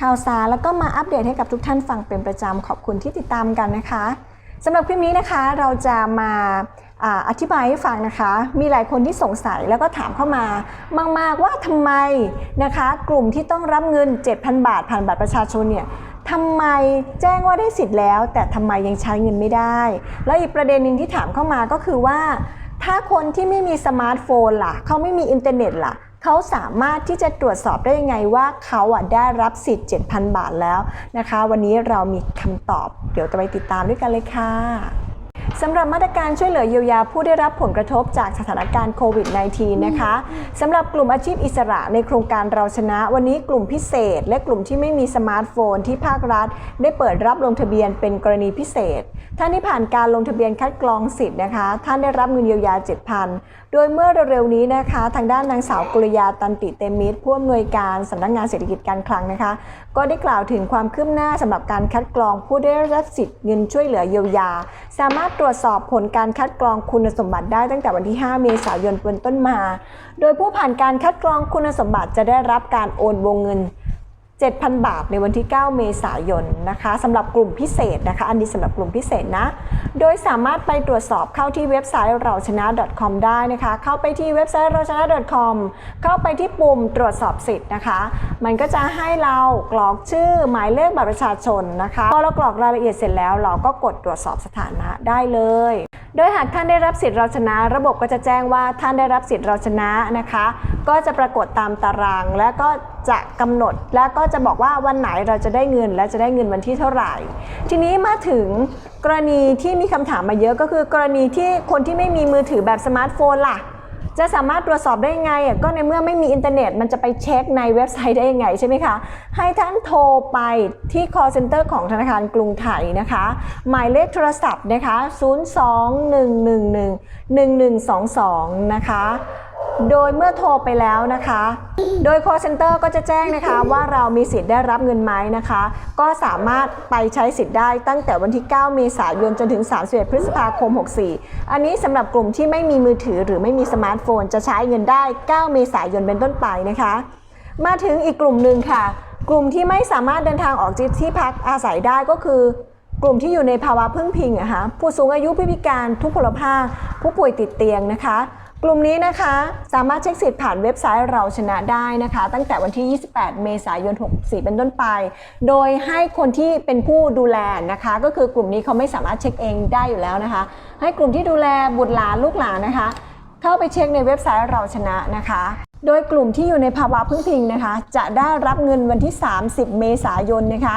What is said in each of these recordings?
ข่าวสารแล้วก็มาอัปเดตให้กับทุกท่านฟังเป็นประจำขอบคุณที่ติดตามกันนะคะสำหรับคลิปนี้นะคะเราจะมาอธิบายให้ฟังนะคะ มีหลายคนที่สงสัยแล้วก็ถามเข้ามามาก ๆ ว่าทำไมนะคะ กลุ่มที่ต้องรับเงิน 7,000 บาท ผ่านบัตรประชาชนเนี่ยทำไมแจ้งว่าได้สิทธิ์แล้ว แต่ทำไมยังใช้เงินไม่ได้ แล้วอีกประเด็นหนึ่งที่ถามเข้ามาก็คือว่า ถ้าคนที่ไม่มีสมาร์ทโฟนล่ะ เขาไม่มีอินเทอร์เน็ตล่ะ เขาสามารถที่จะตรวจสอบได้ยังไงว่าเขาอะได้รับสิทธิ์ 7,000 บาทแล้วนะคะ วันนี้เรามีคำตอบ เดี๋ยวจะไปติดตามด้วยกันเลยค่ะ สำหรับมาตรการช่วยเหลือเยียวยาผู้ได้รับผลกระทบจากสถานการณ์โควิด -19 นะคะสำหรับกลุ่มอาชีพอิสระในโครงการเราชนะ วันนี้กลุ่มพิเศษ และกลุ่มที่ไม่มีสมาร์ทโฟนที่ภาครัฐ ได้เปิดรับลงทะเบียนเป็นกรณีพิเศษ ท่านที่ผ่านการลงทะเบียนคัดกรองสิทธิ์นะคะ ท่านได้รับเงินเยียวยา 7,000 โดยเมื่อเร็วๆนี้นะคะ ทางด้านนางสาวกุลยาตันติเตมิตรผู้อำนวยการสำนักงานเศรษฐกิจการคลังนะคะ ก็ได้กล่าวถึงความคืบหน้าสำหรับการคัดกรองผู้ได้รับสิทธิ์เงินช่วยเหลือเยียวยา สามารถตรวจสอบผลการคัดกรองคุณสมบัติได้ตั้งแต่วันที่ 5 เมษายนเป็นต้นมา โดยผู้ผ่านการคัดกรองคุณสมบัติจะได้รับการโอนวงเงิน 7,000 บาทในวันที่ 9 เมษายนนะคะสำหรับกลุ่มพิเศษนะคะ อันนี้สำหรับกลุ่มพิเศษนะ โดยสามารถไปตรวจสอบเข้าที่เว็บไซต์เราชนะ .com ได้นะคะ เข้าไปที่เว็บไซต์เราชนะ .com เข้าไปที่ปุ่มตรวจสอบสิทธิ์นะคะ มันก็จะให้เรากรอกชื่อหมายเลขบัตรประชาชนนะคะพอเรากรอกรายละเอียดเสร็จแล้ว เราก็กดตรวจสอบสถานะได้เลย โดยหากท่านได้รับสิทธิ์เราชนะ ระบบก็จะแจ้งว่าท่านได้รับสิทธิ์เราชนะนะคะ ก็จะปรากฏตามตาราง และก็จะกำหนด และก็จะบอกว่าวันไหนเราจะได้เงิน และจะได้เงินวันที่เท่าไหร่ ทีนี้มาถึงกรณีที่มีคำถามมาเยอะก็คือกรณีที่คนที่ไม่มีมือถือแบบสมาร์ทโฟนล่ะ จะสามารถตรวจสอบได้ยังไงก็ในเมื่อไม่มีอินเทอร์เน็ต มันจะไปเช็คในเว็บไซต์ได้ยังไงใช่ไหมคะ ให้ท่านโทรไปที่ call center ของธนาคารกรุงไทยนะคะ หมายเลขโทรศัพท์นะคะ 021111122 นะคะ โดยเมื่อโทรไปแล้วนะคะ โดย call center ก็จะแจ้งนะคะว่าเรามีสิทธิ์ได้รับเงินไหมนะคะ ก็สามารถไปใช้สิทธิ์ได้ตั้งแต่วันที่ 9 เมษายนจนถึง 31 พฤษภาคม 64 อันนี้สำหรับกลุ่มที่ไม่มีมือถือหรือไม่มีสมาร์ทโฟน จะใช้เงินได้ 9 เมษายนเป็นต้นไปนะคะ มาถึงอีกกลุ่มหนึ่งค่ะ กลุ่มที่ไม่สามารถเดินทางออกจากที่พักอาศัยได้ก็คือกลุ่มที่อยู่ในภาวะพึ่งพิงอะคะผู้สูงอายุผู้พิการทุกพลภาคผู้ป่วยติดเตียงนะคะ กลุ่มนี้นะคะสามารถเช็คสิทธิ์ผ่านเว็บไซต์เราชนะได้นะคะ ตั้งแต่วันที่ 28 เมษายน 64 เป็นต้นไป โดยให้คนที่เป็นผู้ดูแลนะคะ ก็คือกลุ่มนี้เขาไม่สามารถเช็คเองได้อยู่แล้วนะคะ ให้กลุ่มที่ดูแลบุตรหลานลูกหลานนะคะ เข้าไปเช็คในเว็บไซต์เราชนะนะคะโดยกลุ่มที่อยู่ในภาวะพึ่งพิงนะคะ จะได้รับเงินวันที่ 30 เมษายนนะคะ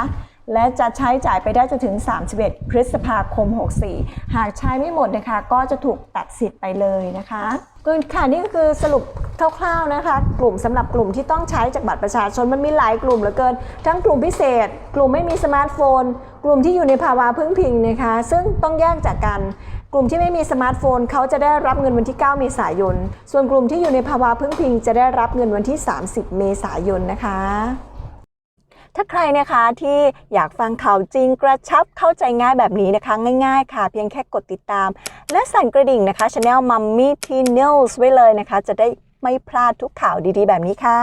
และจะใช้จ่ายไปได้จนถึง 31 พฤษภาคม 64 หากใช้ไม่หมดนะคะ ก็จะถูกตัดสิทธิ์ไปเลยนะคะก็ค่ะนี่ก็คือสรุปคร่าวๆนะคะ กลุ่มสำหรับกลุ่มที่ต้องใช้จากบัตรประชาชนมันมีหลายกลุ่มเหลือเกิน ทั้งกลุ่มพิเศษ กลุ่มไม่มีสมาร์ทโฟน กลุ่มที่อยู่ในภาวะพึ่งพิงนะคะ ซึ่งต้องแยกจากกันกลุ่มที่ไม่มีสมาร์ทโฟนเขาจะได้รับเงินวันที่ 9 เมษายน ส่วนกลุ่มที่อยู่ในภาวะพึ่งพิง จะได้รับเงินวันที่ 30 เมษายนนะคะ ถ้าใครนะคะที่อยากฟังข่าวจริงกระชับเข้าใจง่ายแบบนี้นะคะ ง่ายๆ ค่ะ เพียงแค่กดติดตาม และสั่นกระดิ่งนะคะ Channel Mummy T News ไว้เลยนะคะ จะได้ไม่พลาดทุกข่าวดีๆ แบบนี้ค่ะ